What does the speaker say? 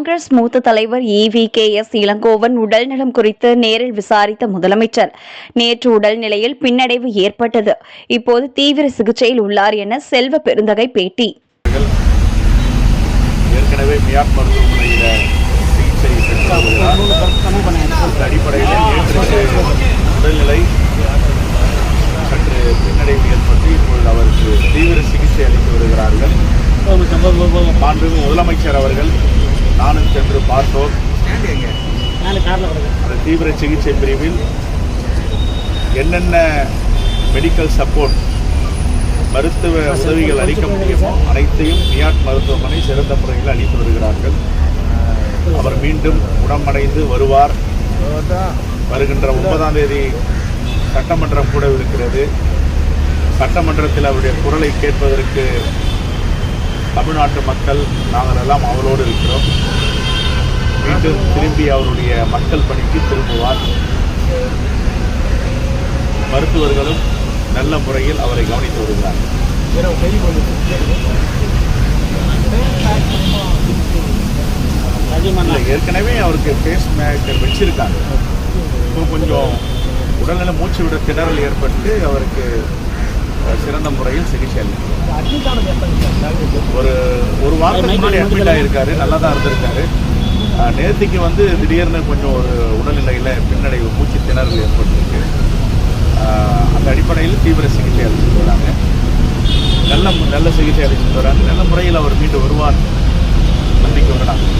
காங்கிரஸ் மூத்த தலைவர் E V K S Elangovan உடல்நலம் குறித்து நேரில் விசாரித்த முதலமைச்சர். நேற்று உடல்நிலையில் பின்னடைவு ஏற்பட்டது. இப்போது தீவிர சிகிச்சையில் உள்ளார் என செல்வ பெருந்தகை பேட்டி. ஏற்கனவே மியாட் மருத்துவமனையில் சிகிச்சை அடிப்படையில் உடல்நிலை சற்று பின்னடைவு ஏற்பட்டு இப்பொழுது அவருக்கு தீவிர சிகிச்சை அளித்து வருகிறார்கள். மாண்புமிகு முதலமைச்சர் அவர்கள் நானும் சென்று பார்த்தோம். அந்த தீவிர சிகிச்சை பிரிவில் என்னென்ன மெடிக்கல் சப்போர்ட் மருத்துவ உதவிகள் அளிக்க முடியுமோ அனைத்தையும் மியாட் மருத்துவமனை சிறந்த முறையில் அளித்து வருகிறார்கள். அவர் மீண்டும் குணமடைந்து வருவார். வருகின்ற ஒன்பதாம் தேதி சட்டமன்றம் கூட இருக்கிறது. சட்டமன்றத்தில் அவருடைய குரலை கேட்பதற்கு தமிழ்நாட்டு மக்கள் நாங்கள் எல்லாம் அவரோடு இருக்கிறோம். மீண்டும் திரும்பி அவருடைய மக்கள் பணிக்கு திரும்புவார். மருத்துவர்களும் நல்ல முறையில் அவரை கவனித்து வருகிறார்கள் ஏற்கனவே அவருக்கு பேஸ் மேக்கர் வச்சிருக்காங்க. இப்போ கொஞ்சம் உடல்நல மூச்சு விட திணறல் ஏற்பட்டு அவருக்கு சிறந்த முறையில் சிகிச்சை அளிக்கும் ஒரு ஒரு வாரத்துக்கு முன்னாடி அட்மிட் ஆகியிருக்காரு நல்லா தான் இருந்திருக்காரு. அஹ், நேத்திக்கு வந்து திடீர்னு கொஞ்சம் ஒரு உடல்நிலையில் பின்னடைவு மூச்சு திணறல் ஏற்பட்டிருக்கு. அந்த அடிப்படையில் தீவிர சிகிச்சை அளிச்சுட்டு வராங்க. நல்ல நல்ல சிகிச்சை அளிச்சுட்டு வராங்க. நல்ல முறையில் அவர் மீண்டு வருவார். நம்பிக்கை நாங்கள்